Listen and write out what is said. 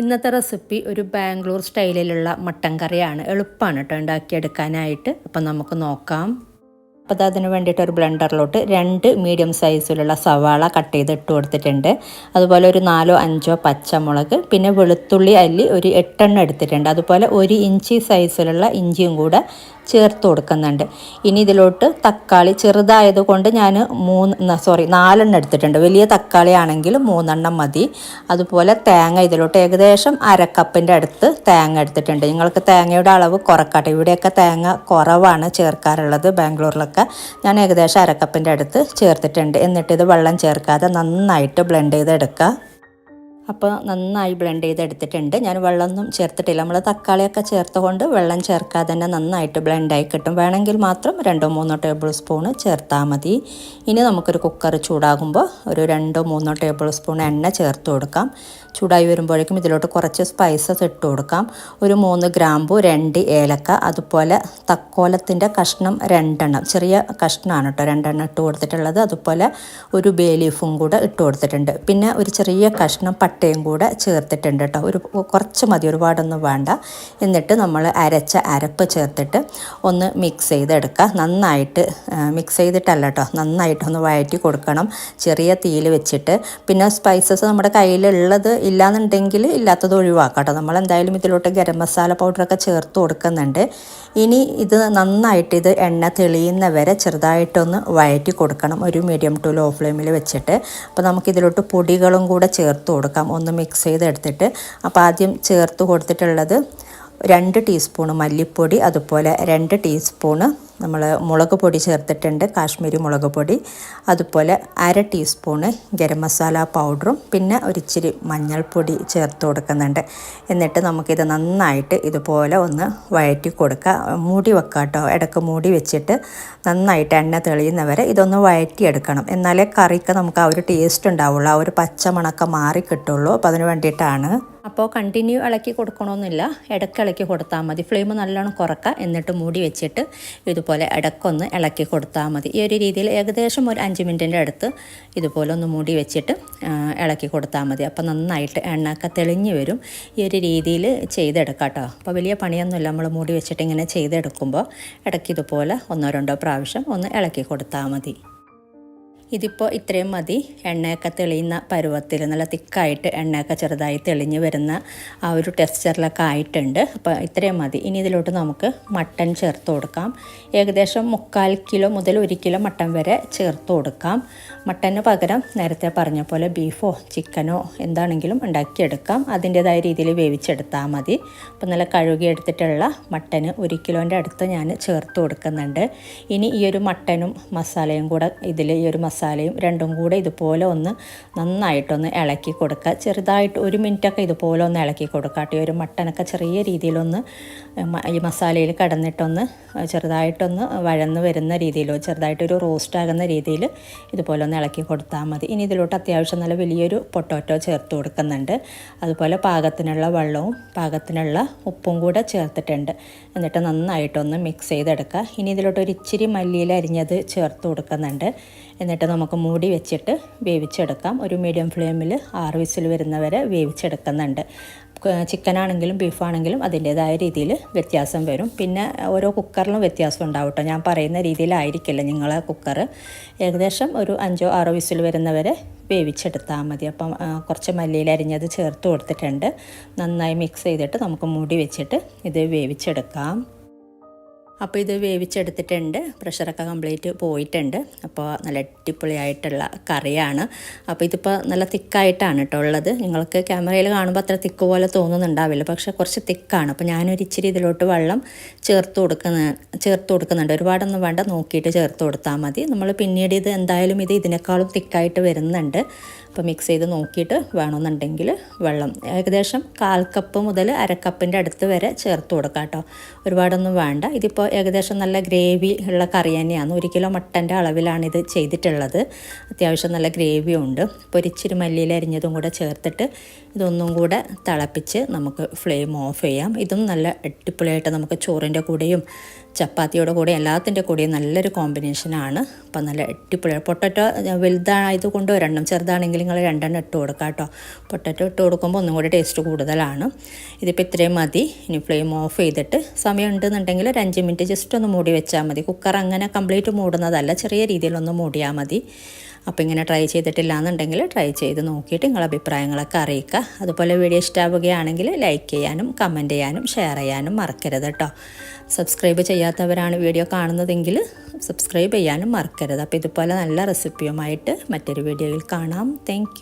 ഇന്നത്തെ റെസിപ്പി ഒരു ബാംഗ്ലൂർ സ്റ്റൈലിലുള്ള മട്ടൻ കറിയാണ്. എളുപ്പമാണ് കേട്ടോ ഉണ്ടാക്കിയെടുക്കാനായിട്ട്. അപ്പം നമുക്ക് നോക്കാം. അപ്പോൾ അത് അതിന് വേണ്ടിയിട്ട് ഒരു ബ്ലെൻഡറിലോട്ട് രണ്ട് മീഡിയം സൈസിലുള്ള സവാള കട്ട് ചെയ്ത് ഇട്ട് കൊടുത്തിട്ടുണ്ട്. അതുപോലെ ഒരു നാലോ അഞ്ചോ പച്ചമുളക് പിന്നെ വെളുത്തുള്ളി അല്ലി ഒരു എട്ടെണ്ണം എടുത്തിട്ടുണ്ട്. അതുപോലെ ഒരു ഇഞ്ചി സൈസിലുള്ള ഇഞ്ചിയും കൂടെ ചേർത്ത് കൊടുക്കുന്നുണ്ട്. ഇനി ഇതിലോട്ട് തക്കാളി ചെറുതായത് കൊണ്ട് ഞാൻ മൂന്ന് സോറി നാലെണ്ണം എടുത്തിട്ടുണ്ട്. വലിയ തക്കാളി ആണെങ്കിൽ മൂന്നെണ്ണം മതി. അതുപോലെ തേങ്ങ ഇതിലോട്ട് ഏകദേശം അരക്കപ്പിന്റെ അടുത്ത് തേങ്ങ എടുത്തിട്ടുണ്ട്. നിങ്ങൾക്ക് തേങ്ങയുടെ അളവ് കുറക്കട്ടെ. ഇവിടെയൊക്കെ തേങ്ങ കുറവാണ് ചേർക്കാറുള്ളത് ബാംഗ്ലൂരിലൊക്കെ. ഞാൻ ഏകദേശം അരക്കപ്പിന്റെ അടുത്ത് ചേർത്തിട്ടുണ്ട്. എന്നിട്ട് ഇത് വെള്ളം ചേർക്കാതെ നന്നായിട്ട് ബ്ലെൻഡ് ചെയ്തെടുക്കുക. അപ്പോൾ നന്നായി ബ്ലെൻഡ് ചെയ്തെടുത്തിട്ടുണ്ട്. ഞാൻ വെള്ളമൊന്നും ചേർത്തിട്ടില്ല. നമ്മൾ തക്കാളിയൊക്കെ ചേർത്തുകൊണ്ട് വെള്ളം ചേർക്കാതെ തന്നെ നന്നായിട്ട് ബ്ലെൻഡായി കിട്ടും. വേണമെങ്കിൽ മാത്രം രണ്ടോ മൂന്നോ ടേബിൾ സ്പൂണ് ചേർത്താൽ മതി. ഇനി നമുക്കൊരു കുക്കർ ചൂടാകുമ്പോൾ ഒരു രണ്ടോ മൂന്നോ ടേബിൾ സ്പൂൺ എണ്ണ ചേർത്ത് കൊടുക്കാം. ചൂടായി വരുമ്പോഴേക്കും ഇതിലോട്ട് കുറച്ച് സ്പൈസസ് ഇട്ട് കൊടുക്കാം. ഒരു മൂന്ന് ഗ്രാമ്പു രണ്ട് ഏലക്ക അതുപോലെ തക്കോലത്തിന്റെ കഷ്ണം രണ്ടെണ്ണം. ചെറിയ കഷ്ണമാണ് കേട്ടോ. രണ്ടെണ്ണം ഇട്ട് കൊടുത്തിട്ടുള്ളത്. അതുപോലെ ഒരു ബേ ലീഫും കൂടെ ഇട്ട് കൊടുത്തിട്ടുണ്ട്. പിന്നെ ഒരു ചെറിയ കഷ്ണം പട്ടയും കൂടെ ചേർത്തിട്ടുണ്ട് കേട്ടോ. ഒരു കുറച്ച് മതി ഒരുപാടൊന്നും വേണ്ട. എന്നിട്ട് നമ്മൾ അരച്ച അരപ്പ് ചേർത്തിട്ട് ഒന്ന് മിക്സ് ചെയ്തെടുക്കുക. നന്നായിട്ട് മിക്സ് ചെയ്തിട്ടല്ല കേട്ടോ നന്നായിട്ടൊന്ന് വഴറ്റി കൊടുക്കണം. ചെറിയ തീയിൽ വെച്ചിട്ട്. പിന്നെ സ്പൈസസ് നമ്മുടെ കയ്യിലുള്ളത് ഇല്ലാന്നുണ്ടെങ്കിൽ ഇല്ലാത്തത് ഒഴിവാക്കാം കേട്ടോ. നമ്മൾ എന്തായാലും ഇതിലോട്ട് ഗരം മസാല പൗഡറൊക്കെ ചേർത്ത് കൊടുക്കുന്നുണ്ട്. ഇനി ഇത് നന്നായിട്ട് ഇത് എണ്ണ തെളിയുന്ന വരെ ചെറുതായിട്ടൊന്ന് വഴറ്റി കൊടുക്കണം. ഒരു മീഡിയം ടു ലോ ഫ്ലെയിമിൽ വെച്ചിട്ട്. അപ്പോൾ നമുക്കിതിലോട്ട് പൊടികളും കൂടെ ചേർത്ത് കൊടുക്കാം. ഒന്ന് മിക്സ് ചെയ്തെടുത്തിട്ട് അപ്പോൾ ആദ്യം ചേർത്ത് കൊടുത്തിട്ടുള്ളത് രണ്ട് ടീസ്പൂണ് മല്ലിപ്പൊടി അതുപോലെ രണ്ട് ടീസ്പൂണ് നമ്മൾ മുളക് പൊടി ചേർത്തിട്ടുണ്ട് കാശ്മീരി മുളക് പൊടി. അതുപോലെ അര ടീസ്പൂണ് ഗരം മസാല പൗഡറും പിന്നെ ഒരിച്ചിരി മഞ്ഞൾപ്പൊടി ചേർത്ത് കൊടുക്കുന്നുണ്ട്. എന്നിട്ട് നമുക്കിത് നന്നായിട്ട് ഇതുപോലെ ഒന്ന് വഴറ്റി കൊടുക്കുക. മൂടി വെക്കുക കേട്ടോ. ഇടയ്ക്ക് മൂടി വെച്ചിട്ട് നന്നായിട്ട് എണ്ണ തെളിയുന്നവരെ ഇതൊന്ന് വഴറ്റിയെടുക്കണം. എന്നാലേ കറിക്ക് നമുക്ക് ആ ഒരു ടേസ്റ്റ് ഉണ്ടാവുള്ളൂ. ആ ഒരു പച്ചമണക്കം മാറി കിട്ടുള്ളൂ. അപ്പോൾ അതിന് വേണ്ടിയിട്ടാണ്. അപ്പോൾ കണ്ടിന്യൂ ഇളക്കി കൊടുക്കണമെന്നില്ല ഇടയ്ക്ക് ഇളക്കി കൊടുത്താൽ മതി. ഫ്ലെയിം നല്ലോണം കുറക്കുക എന്നിട്ട് മൂടി വെച്ചിട്ട് ഇതുപോലെ ഇടയ്ക്കൊന്ന് ഇളക്കി കൊടുത്താൽ മതി. ഈ ഒരു രീതിയിൽ ഏകദേശം ഒരു അഞ്ച് മിനിറ്റിന്റെ അടുത്ത് ഇതുപോലെ ഒന്ന് മൂടി വെച്ചിട്ട് ഇളക്കി കൊടുത്താൽ മതി. അപ്പോൾ നന്നായിട്ട് എണ്ണയൊക്കെ തെളിഞ്ഞ് വരും. ഈ ഒരു രീതിയിൽ ചെയ്തെടുക്കാം കേട്ടോ. അപ്പോൾ വലിയ പണിയൊന്നുമില്ല. നമ്മൾ മൂടി വെച്ചിട്ട് ഇങ്ങനെ ചെയ്തെടുക്കുമ്പോൾ ഇടയ്ക്ക് ഇതുപോലെ ഒന്നോ രണ്ടോ പ്രാവശ്യം ഒന്ന് ഇളക്കി കൊടുത്താൽ മതി. ഇതിപ്പോൾ ഇത്രയും മതി. എണ്ണയൊക്കെ തെളിയുന്ന പരുവത്തിൽ നല്ല തിക്കായിട്ട് എണ്ണയൊക്കെ ചെറുതായി തെളിഞ്ഞ് വരുന്ന ആ ഒരു ടെക്സ്ചറിലൊക്കെ ആയിട്ടുണ്ട്. അപ്പോൾ ഇത്രയും മതി. ഇനി ഇതിലോട്ട് നമുക്ക് മട്ടൺ ചേർത്ത് കൊടുക്കാം. ഏകദേശം മുക്കാൽ കിലോ മുതൽ ഒരു കിലോ മട്ടൺ വരെ ചേർത്ത് കൊടുക്കാം. മട്ടന് പകരം നേരത്തെ പറഞ്ഞ പോലെ ബീഫോ ചിക്കനോ എന്താണെങ്കിലും ഉണ്ടാക്കിയെടുക്കാം. അതിന്റേതായ രീതിയിൽ വേവിച്ചെടുത്താൽ മതി. അപ്പോൾ നല്ല കഴുകി എടുത്തിട്ടുള്ള മട്ടന് ഒരു കിലോന്റെ അടുത്ത് ഞാൻ ചേർത്ത് കൊടുക്കുന്നുണ്ട്. ഇനി ഈ ഒരു മട്ടനും മസാലയും കൂടെ ഇതിൽ ഈ ഒരു മസാലയും രണ്ടും കൂടെ ഇതുപോലെ ഒന്ന് നന്നായിട്ടൊന്ന് ഇളക്കി കൊടുക്കുക. ചെറുതായിട്ട് ഒരു മിനിറ്റൊക്കെ ഇതുപോലെ ഒന്ന് ഇളക്കി കൊടുക്കുക. ഈ ഒരു മട്ടനൊക്കെ ചെറിയ രീതിയിലൊന്ന് ഈ മസാലയിൽ കടന്നിട്ടൊന്ന് ചെറുതായിട്ടൊന്ന് വഴന്ന് വരുന്ന രീതിയിലോ ചെറുതായിട്ടൊരു റോസ്റ്റ് ആകുന്ന രീതിയിൽ ഇതുപോലെ ഒന്ന് ഇളക്കി കൊടുത്താൽ മതി. ഇനി ഇതിലോട്ട് അത്യാവശ്യം നല്ല വലിയൊരു പൊട്ടോറ്റോ ചേർത്ത് കൊടുക്കുന്നുണ്ട്. അതുപോലെ പാകത്തിനുള്ള വെള്ളവും പാകത്തിനുള്ള ഉപ്പും കൂടെ ചേർത്തിട്ടുണ്ട്. എന്നിട്ട് നന്നായിട്ടൊന്ന് മിക്സ് ചെയ്തെടുക്കുക. ഇനി ഇതിലോട്ട് ഒരു ഇച്ചിരി മല്ലിയിൽ അരിഞ്ഞത് ചേർത്ത് കൊടുക്കുന്നുണ്ട്. എന്നിട്ട് നമുക്ക് മൂടി വെച്ചിട്ട് വേവിച്ചെടുക്കാം. ഒരു മീഡിയം ഫ്ലെയിമിൽ ആറ് വിസിൽ വരുന്നവരെ വേവിച്ചെടുക്കുന്നുണ്ട്. ചിക്കനാണെങ്കിലും ബീഫാണെങ്കിലും അതിന്റേതായ രീതിയിൽ വ്യത്യാസം വരും. പിന്നെ ഓരോ കുക്കറിലും വ്യത്യാസം ഉണ്ടാവും ഞാൻ പറയുന്ന രീതിയിലായിരിക്കില്ല നിങ്ങളെ കുക്കർ. ഏകദേശം ഒരു അഞ്ചോ ആറോ വിസിൽ വരുന്നവരെ വേവിച്ചെടുത്താൽ മതി. അപ്പം കുറച്ച് മല്ലിയിൽ അരിഞ്ഞത് ചേർത്ത് കൊടുത്തിട്ടുണ്ട്. നന്നായി മിക്സ് ചെയ്തിട്ട് നമുക്ക് മൂടി വെച്ചിട്ട് ഇത് വേവിച്ചെടുക്കാം. അപ്പോൾ ഇത് വേവിച്ചെടുത്തിട്ടുണ്ട്. പ്രഷറൊക്കെ കംപ്ലീറ്റ് പോയിട്ടുണ്ട്. അപ്പോൾ നല്ല അടിപൊളിയായിട്ടുള്ള കറിയാണ്. അപ്പോൾ ഇതിപ്പോൾ നല്ല തിക്കായിട്ടാണ് കേട്ടോ ഉള്ളത്. നിങ്ങൾക്ക് ക്യാമറയിൽ കാണുമ്പോൾ അത്ര തിക്ക് പോലെ തോന്നുന്നുണ്ടാവില്ല. പക്ഷേ കുറച്ച് തിക്കാണ്. അപ്പോൾ ഞാനൊരു ഇച്ചിരി ഇതിലോട്ട് വെള്ളം ചേർത്ത് കൊടുക്കുന്ന ചേർത്ത് കൊടുക്കുന്നുണ്ട്. ഒരുപാടൊന്നും വേണ്ട നോക്കിയിട്ട് ചേർത്ത് കൊടുത്താൽ മതി. നമ്മൾ പിന്നീട് ഇത് എന്തായാലും ഇത് ഇതിനേക്കാളും തിക്കായിട്ട് വരുന്നുണ്ട്. അപ്പോൾ മിക്സ് ചെയ്ത് നോക്കിയിട്ട് വേണമെന്നുണ്ടെങ്കിൽ വെള്ളം ഏകദേശം കാൽ കപ്പ് മുതൽ അരക്കപ്പിന്റെ അടുത്ത് വരെ ചേർത്ത് കൊടുക്കാം കേട്ടോ. ഒരുപാടൊന്നും വേണ്ട. ഇതിപ്പോൾ ഏകദേശം നല്ല ഗ്രേവി ഉള്ള കറി തന്നെയാണ്. ഒരു കിലോ മട്ടന്റെ അളവിലാണിത് ചെയ്തിട്ടുള്ളത്. അത്യാവശ്യം നല്ല ഗ്രേവിയും ഉണ്ട് മല്ലിയിൽ അരിഞ്ഞതും കൂടെ ചേർത്തിട്ട് ഇതൊന്നും കൂടെ തിളപ്പിച്ച് നമുക്ക് ഫ്ലെയിം ഓഫ് ചെയ്യാം. ഇതും നല്ല അടിപൊളിയായിട്ട് നമുക്ക് ചോറിന്റെ കൂടെയും ചപ്പാത്തിയുടെ കൂടെയും എല്ലാത്തിന്റെ കൂടെയും നല്ലൊരു കോമ്പിനേഷനാണ് അപ്പം നല്ല അടിപൊളി. പൊട്ടറ്റോ വലുതായത് കൊണ്ടോ ഒരെണ്ണം ചെറുതാണെങ്കിൽ നിങ്ങൾ രണ്ടെണ്ണം ഇട്ട് കൊടുക്കുക കേട്ടോ. പൊട്ടറ്റോ ഇട്ട് കൊടുക്കുമ്പോൾ ഒന്നും കൂടി ടേസ്റ്റ് കൂടുതലാണ്. ഇതിപ്പോൾ ഇത്രയും മതി. ഇനി ഫ്ലെയിം ഓഫ് ചെയ്തിട്ട് സമയം ഉണ്ടെന്നുണ്ടെങ്കിൽ ഒരു അഞ്ച് മിനിറ്റ് ജസ്റ്റ് ഒന്ന് മൂടി വെച്ചാൽ മതി. കുക്കർ അങ്ങനെ കംപ്ലീറ്റ് മൂടുന്നതല്ല. ചെറിയ രീതിയിലൊന്ന് മൂടിയാൽ മതി. അപ്പോൾ ഇങ്ങനെ ട്രൈ ചെയ്തിട്ടില്ല എന്നുണ്ടെങ്കിൽ ട്രൈ ചെയ്ത് നോക്കിയിട്ട് നിങ്ങളുടെ അഭിപ്രായങ്ങളൊക്കെ അറിയിക്കുക. അതുപോലെ വീഡിയോ ഇഷ്ടമാവുകയാണെങ്കിൽ ലൈക്ക് ചെയ്യാനും കമന്റ് ചെയ്യാനും ഷെയർ ചെയ്യാനും മറക്കരുത് കേട്ടോ. സബ്സ്ക്രൈബ് ചെയ്യാത്തവരാണ് വീഡിയോ കാണുന്നതെങ്കിൽ സബ്സ്ക്രൈബ് ചെയ്യാനും മറക്കരുത്. അപ്പോൾ ഇതുപോലെ നല്ല റെസിപ്പിയുമായിട്ട് മറ്റൊരു വീഡിയോയിൽ കാണാം. താങ്ക്